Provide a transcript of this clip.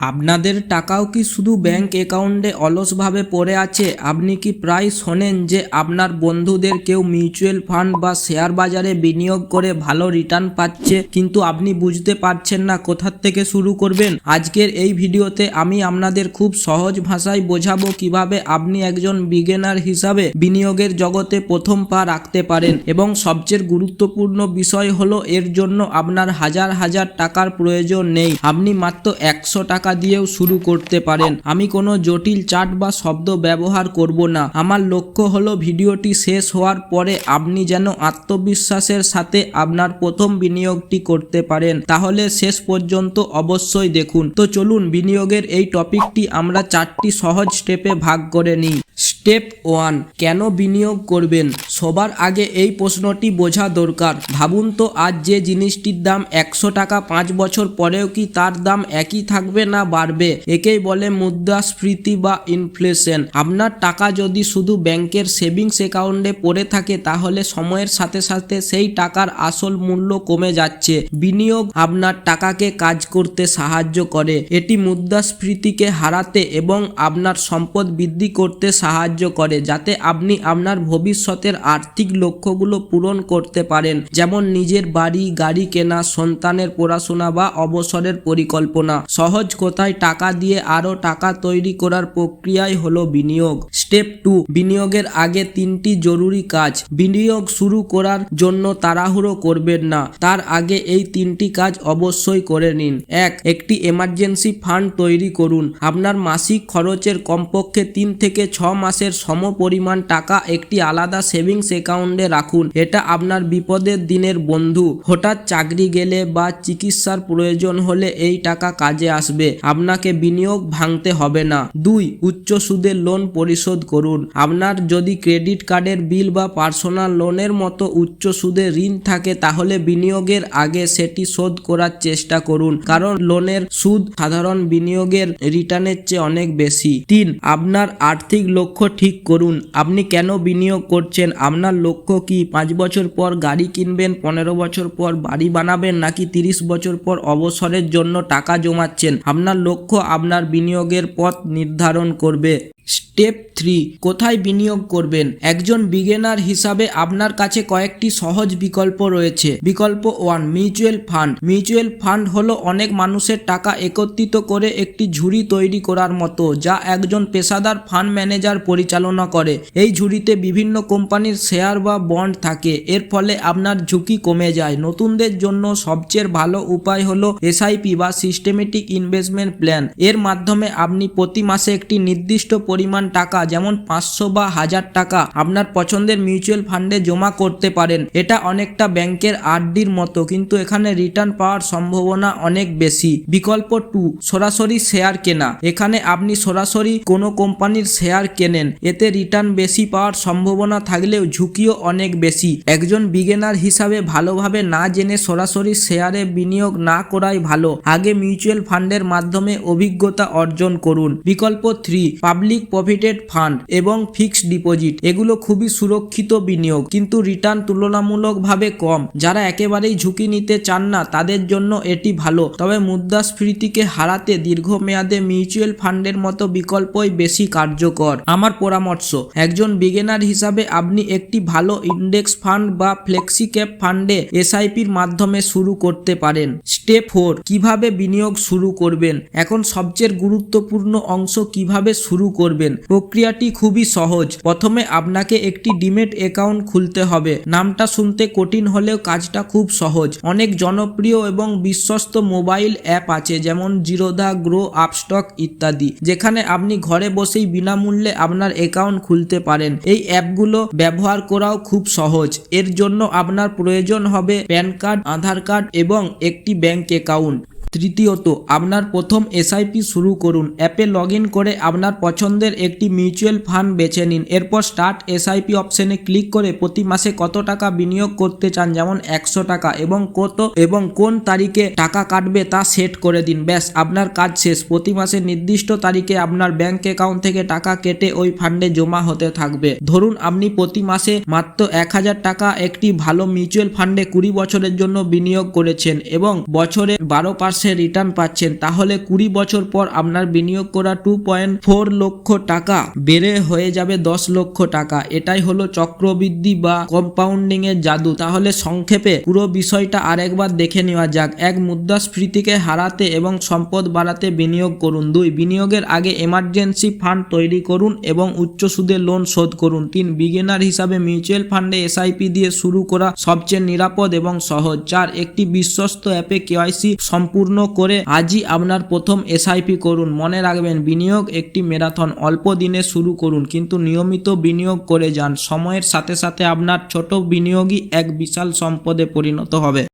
আপনাদের টাকাও কি শুধু ব্যাংক অ্যাকাউন্টে অলসভাবে পড়ে আছে? আপনি কি প্রায় শোনেন যে আপনার বন্ধুদের কেউ মিউচুয়াল ফান্ড বা শেয়ার বাজারে বিনিয়োগ করে ভালো রিটার্ন পাচ্ছে, কিন্তু আপনি বুঝতে পারছেন না কোথার থেকে শুরু করবেন? আজকের এই ভিডিওতে আমি আপনাদের খুব সহজ ভাষায় বোঝাবো কীভাবে আপনি একজন বিগিনার হিসাবে বিনিয়োগের জগতে প্রথম পা রাখতে পারেন। এবং সবচেয়ে গুরুত্বপূর্ণ বিষয় হলো, এর জন্য আপনার হাজার হাজার টাকার প্রয়োজন নেই। আপনি মাত্র একশো টাকা দিয়েও শুরু করতে পারেন। আমি কোনো জটিল চার্ট বা শব্দ ব্যবহার করব না। আমার লক্ষ্য হলো ভিডিওটি শেষ হওয়ার পরে আপনি যেন আত্মবিশ্বাসের সাথে আপনার প্রথম বিনিয়োগটি করতে পারেন। তাহলে শেষ পর্যন্ত অবশ্যই দেখুন। তো চলুন বিনিয়োগের এই টপিকটি আমরা চারটি সহজ স্টেপে ভাগ করে নিই। স্টেপ ওয়ান, কেন বিনিয়োগ করবেন? সবার আগে এই প্রশ্নটি বোঝা দরকার। ভাবুন তো, আজ যে জিনিসটির দাম একশো টাকা পাঁচ বছর পরেও কি তার দাম একই থাকবে না বাড়বে? একেই বলে মুদ্রাস্ফীতি বা ইনফ্লেশন আপনার টাকা যদি শুধু ব্যাংকের সেভিংস অ্যাকাউন্টে পড়ে থাকে, তাহলে সময়ের সাথে সাথে সেই টাকার আসল মূল্য কমে যাচ্ছে। বিনিয়োগ আপনার টাকাকে কাজ করতে সাহায্য করে। এটি মুদ্রাস্ফীতিকে হারাতে এবং আপনার সম্পদ বৃদ্ধি করতে সাহায্য করে যাতে আপনি আপনার ভবিষ্যতের আর্থিক লক্ষ্যগুলো পূরণ করতে পারেন, যেমন নিজের বাড়ি, গাড়ি কেনা, সন্তানের পড়াশোনা বা অবসরের পরিকল্পনা। সহজ কথায় টাকা দিয়ে আরও টাকা তৈরি করার প্রক্রিয়াই হলো বিনিয়োগ। স্টেপ টু, বিনিয়োগের আগে তিনটি জরুরি কাজ। বিনিয়োগ শুরু করার জন্য তাড়াহুড়ো করবেন না। তার আগে এই তিনটি কাজ অবশ্যই করে নিন। এক, একটি এমার্জেন্সি ফান্ড তৈরি করুন। আপনার মাসিক খরচের কমপক্ষে তিন থেকে ছ মাসের সম পরিমাণ টাকা একটি আলাদা সেভিংস অ্যাকাউন্টে রাখুন। এটা আপনার বিপদের দিনের বন্ধু। হঠাৎ চাকরি গেলে বা চিকিৎসার প্রয়োজন হলে এই টাকা কাজে আসবে। আপনাকে বিনিয়োগ ভাঙতে হবে না। দুই, উচ্চ সুদের লোন পরিশোধ করুন। আপনার যদি ক্রেডিট কার্ডের বিল বা পার্সোনাল লোনের মতো উচ্চ সুদে ঋণ থাকে, তাহলে বিনিয়োগের আগে সেটি শোধ করার চেষ্টা করুন। কারণ লোনের সুদ সাধারণ বিনিয়োগের রিটার্নের চেয়ে অনেক বেশি। তিন, আপনার আর্থিক লক্ষ্য ঠিক করুন, আপনি কেন বিনিয়োগ করছেন? আপনার লক্ষ্য কি? পাঁচ বছর পর গাড়ি কিনবেন, পনেরো বছর পর বাড়ি বানাবেন, নাকি তিরিশ বছর পর অবসরের জন্য টাকা জমাচ্ছেন? আপনার লক্ষ্য আপনার বিনিয়োগের পথ নির্ধারণ করবে। স্টেপ থ্রি, কোথায় বিনিয়োগ করবেন? একজন বিগিনার হিসাবে আপনার কাছে কয়েকটি সহজ বিকল্প রয়েছে। বিকল্প one, mutual fund. Mutual fund হলো অনেক মানুষের টাকা একত্রিত করে একটি ঝুড়ি তৈরি করার মতো, যা একজন পেশাদার ফান্ড ম্যানেজার পরিচালনা করে। এই ঝুড়িতে বিভিন্ন কোম্পানির শেয়ার বা বন্ড থাকে। এর ফলে আপনার ঝুঁকি কমে যায়। নতুনদের জন্য সবচেয়ে ভালো উপায় হলো এসআইপি বা সিস্টেমেটিক ইনভেস্টমেন্ট প্ল্যান। এর মাধ্যমে আপনি প্রতি মাসে একটি নির্দিষ্ট পরিমাণ টাকা, যেমন পাঁচশো বা হাজার টাকা, আপনার পছন্দের মিউচুয়াল ফান্ডে জমা করতে পারেন। এটা অনেকটা ব্যাংকের আরডির মতো, কিন্তু এখানে রিটার্ন পাওয়ার সম্ভাবনা অনেক বেশি। বিকল্প টু, সরাসরি শেয়ার কেনা। এখানে আপনি সরাসরি কোনো কোম্পানির শেয়ার কেনেন। এতে রিটার্ন বেশি পাওয়ার সম্ভাবনা থাকলেও ঝুঁকিও অনেক বেশি। একজন বিগেনার হিসাবে ভালোভাবে না জেনে সরাসরি শেয়ারে বিনিয়োগ না করাই ভালো। আগে মিউচুয়াল ফান্ডের মাধ্যমে অভিজ্ঞতা অর্জন করুন। বিকল্প থ্রি, পাবলিক প্রফিটেড ফান্ড এবং ফিক্সড ডিপোজিট এগুলো খুবই সুরক্ষিত বিনিয়োগ, কিন্তু রিটার্ন তুলনামূলকভাবে কম। যারা একেবারেই ঝুঁকি নিতে চান না, তাদের জন্য এটি ভালো। তবে মুদ্রাস্ফীতিকে হারাতে দীর্ঘমেয়াদে মিউচুয়াল ফান্ডের মতো বিকল্পই বেশি কার্যকর। আমার পরামর্শ, একজন বিগেনার হিসাবে আপনি একটি ভালো ইন্ডেক্স ফান্ড বা ফ্লেক্সি ক্যাপ ফান্ডে এসআইপির মাধ্যমে শুরু করতে পারেন। স্টেপ ফোর কীভাবে বিনিয়োগ শুরু করবেন? এখন সবচেয়ে গুরুত্বপূর্ণ অংশ কীভাবে শুরু করবেন? প্রক্রিয়াটি খুবই সহজ। প্রথমে আপনাকে একটি ডিমেট অ্যাকাউন্ট খুলতে হবে। নামটা শুনতে কঠিন হলেও কাজটা খুব সহজ। অনেক জনপ্রিয় এবং বিশ্বস্ত মোবাইল অ্যাপ আছে, যেমন জিরোদা গ্রো, আপস্টক ইত্যাদি, যেখানে আপনি ঘরে বসেই বিনামূল্যে আপনার অ্যাকাউন্ট খুলতে পারেন। এই অ্যাপগুলো ব্যবহার করাও খুব সহজ। এর জন্য আপনার প্রয়োজন হবে প্যান কার্ড, আধার কার্ড এবং একটি ব্যাংক অ্যাকাউন্ট তৃতীয়ত, আপনার প্রথম এসআইপি শুরু করুন। অ্যাপে লগ করে আপনার পছন্দের একটি মিউচুয়াল ফান্ড বেছে নিন। এরপর স্টার্ট এসআইপি অপশনে ক্লিক করে প্রতি মাসে কত টাকা বিনিয়োগ করতে চান, যেমন একশো টাকা, এবং কত এবং কোন তারিখে টাকা কাটবে তা সেট করে দিন। ব্যাস, আপনার কাজ শেষ। প্রতি মাসে নির্দিষ্ট তারিখে আপনার ব্যাংক অ্যাকাউন্ট থেকে টাকা কেটে ওই ফান্ডে জমা হতে থাকবে। ধরুন, আপনি প্রতি মাসে মাত্র এক হাজার টাকা একটি ভালো মিউচুয়াল ফান্ডে কুড়ি বছরের জন্য বিনিয়োগ করেছেন, এবং বছরে বারো পার্সেন্ট মাসে রিটার্ন পাচ্ছেন। তাহলে কুড়ি বছর পর আপনার বিনিয়োগ করা টু পয়েন্ট ফোর লক্ষ টাকা বেড়ে হয়ে যাবে দশ লক্ষ টাকা। এটাই হলো চক্রবৃদ্ধি বা কম্পাউন্ডিং এর জাদু। তাহলে সংক্ষেপে পুরো বিষয়টা আরেকবার দেখে নেওয়া যাক। এক, মুদ্রাস্ফীতিকে হারাতে এবং সম্পদ বাড়াতে বিনিয়োগ করুন। দুই, বিনিয়োগের আগে এমার্জেন্সি ফান্ড তৈরি করুন এবং উচ্চ সুদে লোন শোধ করুন। তিন বিগিনার হিসাবে মিউচুয়াল ফান্ডে এসআইপি দিয়ে শুরু করা সবচেয়ে নিরাপদ এবং সহজ। চার, একটি বিশ্বস্ত অ্যাপে কেওয়াইসি সম্পূর্ণ করে আজই আপনার প্রথম এসআইপি করুন। মনে রাখবেন, বিনিয়োগ একটি ম্যারাথন। অল্প দিনে শুরু করুন, কিন্তু নিয়মিত বিনিয়োগ করে যান। সময়ের সাথে সাথে আপনার ছোট বিনিয়োগই এক বিশাল সম্পদে পরিণত হবে।